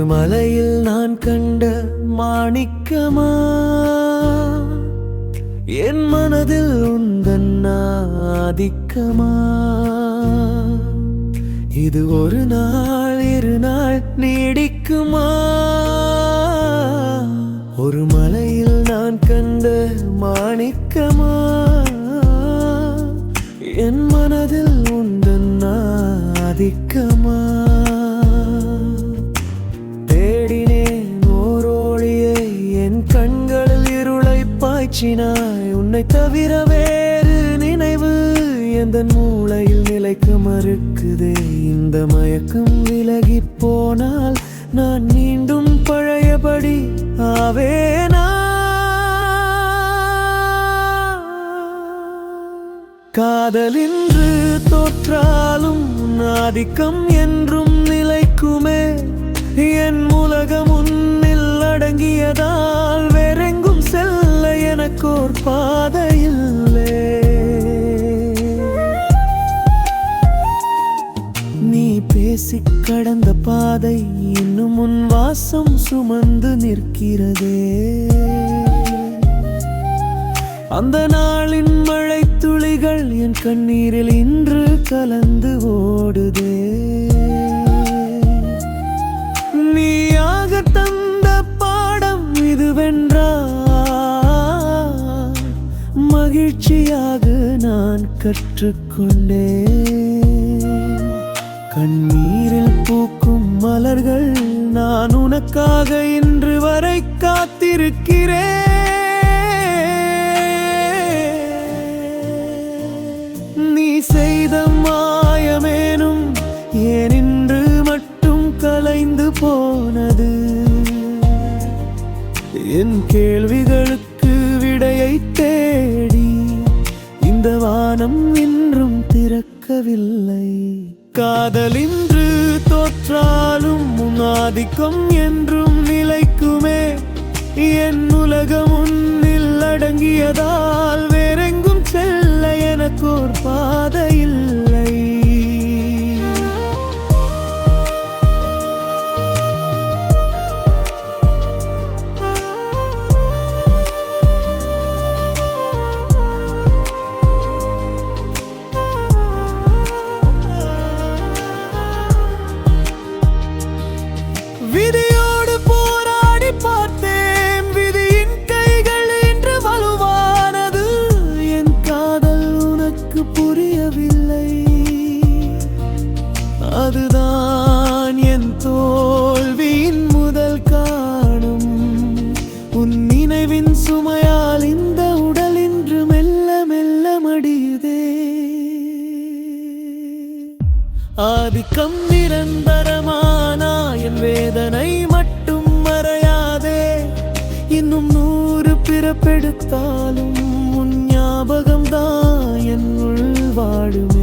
ஒரு மலையில் நான் கண்ட மாணிக்கமா? என் மனதில் உந்தன் ஆதிக்கமா? இது ஒரு நாள் இரு நாள் நீடிக்குமா? ஒரு மலையில் நான் கண்ட மாணிக்கமா? என் மனதில் உந்தன் ஆதிக்கமா? பேச்சினாய் உன்னை தவிர வேறு நினைவு எந்த மூளையில் நிலைக்கு மறுக்குதே? இந்த மயக்கம் விலகி போனால் நான் மீண்டும் பழையபடி ஆவேனா? காதலின்று தோற்றாலும் ஆதிக்கம் என்றும் நிலைக்குமே. என் உலகம் கடந்த பாதை இன்னும் உன் வாசம் சுமந்து நிற்கிறதே. அந்த நாளின் மழை துளிகள் என் கண்ணீரில் இன்று கலந்து ஓடுதே. நீயாக தந்த பாடம் இதுவென்றா? மகிழ்ச்சியாக நான் கற்றுக்கொண்டேன். கண்ணீரில் பூக்கும் மலர்கள் நான் உனக்காக இன்று வரை காத்திருக்கிறேன். நீ செய்த மாயமேனும் ஏன் இன்று மட்டும் கலைந்து போனது? என் கேள்வி தோற்றாலும் உன் ஆதிக்கம் என்றும் நிலைக்குமே. என் உலகம் உன்னில் அதுதான் என் தோல்வியின் முதல் காணும் உன் நினைவின் சுமையால் இந்த உடல் இன்று மெல்ல மெல்ல மடியுதே. ஆதிக்கம் நிரந்தரமானா என் வேதனை மட்டும் மறையாதே. இன்னும் நூறு பிறப்பெடுத்தாலும் உன் ஞாபகம்தான் என் உள் வாழுமே.